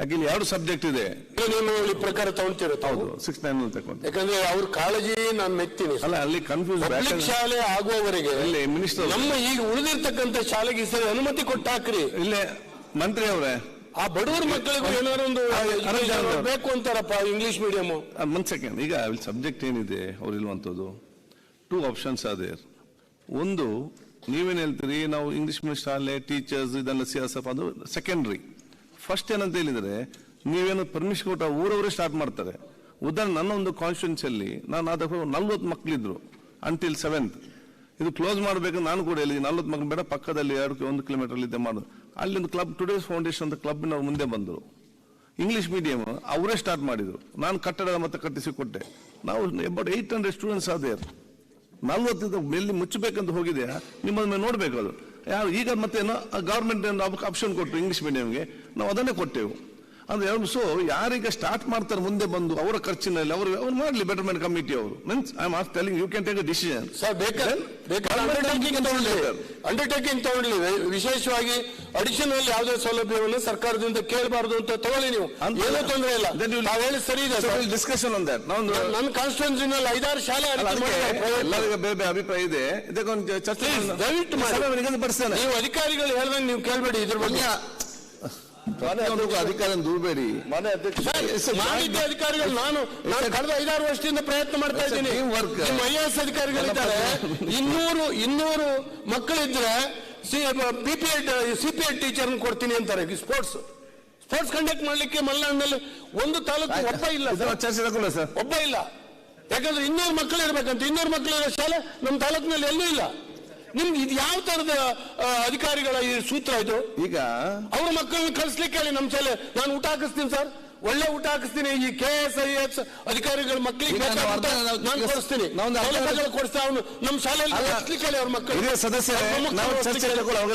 ಯಾಕೆ ಇಲ್ಲಿ ಎರಡು ಸಬ್ಜೆಕ್ಟ್ ಇದೆ. ನಿಯಮಾವಳಿ ಪ್ರಕಾರ ತಗೊಂತಿರೋ ತಾವು? ಹೌದು ಸಿಕ್ಸ್ ನೈನ್ ತಗೊಂಡು ಯಾಕಂದ್ರೆ ಅವ್ರ ಕಾಳಜಿ ನಾನು ಮೆಚ್ತೀನಿ ಅಲ್ಲ ಅಲ್ಲಿ ಕನ್ಫ್ಯೂಸ್ ಪಬ್ಲಿಕ್ ಶಾಲೆ ಆಗುವವರೆಗೆ ಇಲ್ಲಿ ಮಿನಿಸ್ಟರ್ ನಮ್ಮ ಈಗ ಉಳಿದಿರ್ತಕ್ಕಂಥ ಶಾಲೆಗೆ ಸರಿ ಅನುಮತಿ ಕೊಟ್ಟಾಕ್ರಿ ಇಲ್ಲೇ ಮಂತ್ರಿ ಅವರೇ. ಆ ಬಡವರ ಮಕ್ಕಳಿಗೂ ಏನಾದ್ರು ಒಂದು ಬೇಕು ಅಂತಾರಪ್ಪ ಇಂಗ್ಲಿಷ್ ಮೀಡಿಯಂ ಒಂದ್ ಸೆಕೆಂಡ್ ಈಗ ಅಲ್ಲಿ ಸಬ್ಜೆಕ್ಟ್ ಏನಿದೆ ಅವ್ರು ಇಲ್ವಂಥದ್ದು ಟೂ ಆಪ್ಷನ್ಸ್ ಅದೇ ಒಂದು ನೀವೇನ್ ಹೇಳ್ತೀರಿ? ನಾವು ಇಂಗ್ಲಿಷ್ ಮೀಡಿಯಂ ಶಾಲೆ ಟೀಚರ್ಸ್ ಇದೆಲ್ಲ ಸಿಎಸ್ಎಫ್ ಅದು ಸೆಕೆಂಡ್ರಿ ಫಸ್ಟ್ ಏನಂತ ಹೇಳಿದ್ರೆ, ನೀವೇನು ಪರ್ಮಿಷನ್ ಕೊಟ್ಟ ಊರವರೇ ಸ್ಟಾರ್ಟ್ ಮಾಡ್ತಾರೆ. ಉದಾಹರಣೆ ನನ್ನ ಒಂದು ಕಾನ್ಸ್ಟಿಟ್ಯೂನ್ಸಿ ಅಲ್ಲಿ ನಾನು ಆದ ನಲ್ವತ್ತು ಮಕ್ಕಳಿದ್ರು ಅಂಟಿಲ್ ಸೆವೆಂತ್ ಇದು ಕ್ಲೋಸ್ ಮಾಡಬೇಕು ನಾನು ಕೂಡ ಹೇಳಿದ್ದೀನಿ. ನಲ್ವತ್ತು ಮಕ್ಕಳು ಬೇಡ, ಪಕ್ಕದಲ್ಲಿ ಎರಡು ಒಂದು ಕಿಲೋಮೀಟರ್ ಇದೆ ಮಾಡು ಅಲ್ಲಿ ಒಂದು ಕ್ಲಬ್ ಟುಡೇಸ್ ಫೌಂಡೇಶನ್ ಅಂತ ಕ್ಲಬ್ನವ್ರು ಮುಂದೆ ಬಂದರು. ಇಂಗ್ಲೀಷ್ ಮೀಡಿಯಮ್ ಅವರೇ ಸ್ಟಾರ್ಟ್ ಮಾಡಿದ್ರು. ನಾನು ಕಟ್ಟಡ ಮತ್ತೆ ಕಟ್ಟಿಸಿ ಕೊಟ್ಟೆ. ನಾವು ಅಬೌಟ್ ಏಯ್ಟ್ ಹಂಡ್ರೆಡ್ ಸ್ಟೂಡೆಂಟ್ಸ್ ಆದೇರ್ ನಲ್ವತ್ತು ಎಲ್ಲಿ ಮುಚ್ಚಬೇಕಂತ ಹೋಗಿದೆಯಾ? ನಿಮ್ಮೊಮ್ಮೆ ನೋಡ್ಬೇಕು ಅದು. ಈಗ ಮತ್ತೇನು ಗವರ್ಮೆಂಟ್ ಆಪ್ಷನ್ ಕೊಟ್ಟರು ಇಂಗ್ಲೀಷ್ ಮೀಡಿಯಂಗೆ ನಾವು ಅದನ್ನೇ ಕೊಟ್ಟೆವು. ಅಂದ್ರೆ ಸೊ ಯಾರೀಗ ಸ್ಟಾರ್ಟ್ ಮಾಡ್ತಾರೆ ಮುಂದೆ ಬಂದು ಅವರ ಖರ್ಚಿನಲ್ಲಿ ಅವರು ಅವ್ರು ಮಾಡಲಿ ಬೆಟರ್ಮೆಂಟ್ ಕಮಿಟಿ ಅವರು. Means I as telling you can take a decision sir ಬೇಕಾದ್ರೆ ಅಂಡರ್ಟೇಕಿಂಗ್ ತಗೊಳ್ಳಿ ಅಂಡರ್ಟೇಕಿಂಗ್ ತಗೊಳ್ಳಿ ವಿಶೇಷವಾಗಿ ಅಡಿಷನಲ್ ಯಾವುದೇ ಸೌಲಭ್ಯವನ್ನು ಸರ್ಕಾರದಿಂದ ಕೇಳಬಾರದು ಅಂತ ತಗೊಳ್ಳಿ ನೀವು. ಏನೂ ತೊಂದರೆ ಇಲ್ಲ. ನಾವು ಹೇಳಿ ಸರಿ ಇದೆ ಡಿಸ್ಕಶನ್ ಡಿಸ್ಕಷನ್ ದಟ್ ನಾವು ನನ್ನ ಕಾನ್ಸ್ಟಿಟ್ಯೂನ್ಸಿನಲ್ಲಿ ಐದಾರು ಶಾಲೆ ಎಲ್ಲರಿಗೆ ಬೇರೆ ಅಭಿಪ್ರಾಯ ಇದೆ. ಇದಕ್ಕೊಂದು ಚರ್ಚೆ. ದಯವಿಟ್ಟು ಮಾಡಿ. ನೀವು ಅಧಿಕಾರಿಗಳು ಹೇಳಿದಂಗೆ ನೀವು ಕೇಳಬೇಡಿ ಇದ್ರ ಬಗ್ಗೆ. ಅಧಿಕಾರ ದೂರಬೇಡಿ ಸರ್, ಮಾಡಿದ್ದ ಅಧಿಕಾರಿಗಳು ನಾನು ನಾನು ಕಳೆದ ಐದಾರು ವರ್ಷದಿಂದ ಪ್ರಯತ್ನ ಮಾಡ್ತಾ ಇದ್ದೀನಿ. ಐ ಎಸ್ ಅಧಿಕಾರಿಗಳಿದ್ದಾರೆ. ಇನ್ನೂರು ಇನ್ನೂರು ಮಕ್ಕಳಿದ್ರೆ P P Ed C P Ed teacher ಕೊಡ್ತೀನಿ ಅಂತಾರೆ. ಸ್ಪೋರ್ಟ್ಸ್ ಸ್ಪೋರ್ಟ್ಸ್ ಕಂಡಕ್ಟ್ ಮಾಡ್ಲಿಕ್ಕೆ ಮಲ್ನಾಡಿನಲ್ಲಿ ಒಂದು ತಾಲೂಕು ಒಬ್ಬ ಇಲ್ಲ ಒಬ್ಬ ಇಲ್ಲ. ಯಾಕಂದ್ರೆ ಇನ್ನೂರು ಮಕ್ಕಳು ಇರ್ಬೇಕಂತ ಇನ್ನೂರು ಮಕ್ಕಳಿರೋ ಶಾಲೆ ನಮ್ಮ ತಾಲೂಕಿನಲ್ಲಿ ಎಲ್ಲೂ ಇಲ್ಲ. ನಿಮ್ಗೆ ಇದು ಯಾವ ತರದ ಅಧಿಕಾರಿಗಳ ಈ ಸೂತ್ರ ಇದು? ಈಗ ಅವ್ರ ಮಕ್ಕಳನ್ನ ಕಳಿಸ್ಲಿಕ್ಕೆ ಹೇಳಿ ನಮ್ಮ ಶಾಲೆ. ನಾನು ಊಟ ಹಾಕಿಸ್ತೀನಿ ಸರ್. ಒಳ್ಳೆ ಊಟ ಹಾಕಿಸ್ತೀನಿ. ಈ ಕೆ ಎಸ್ ಐ ಎಸ್ ಅಧಿಕಾರಿಗಳ ಮಕ್ಕಳಿಗೆ ನಾನು ಕೊಡಿಸ್ತೀನಿ. ಕೊಡಿಸ್ತಾ ಅವನು. ನಮ್ಮ ಶಾಲೆಯಲ್ಲಿ ಅವ್ರ ಮಕ್ಕಳು.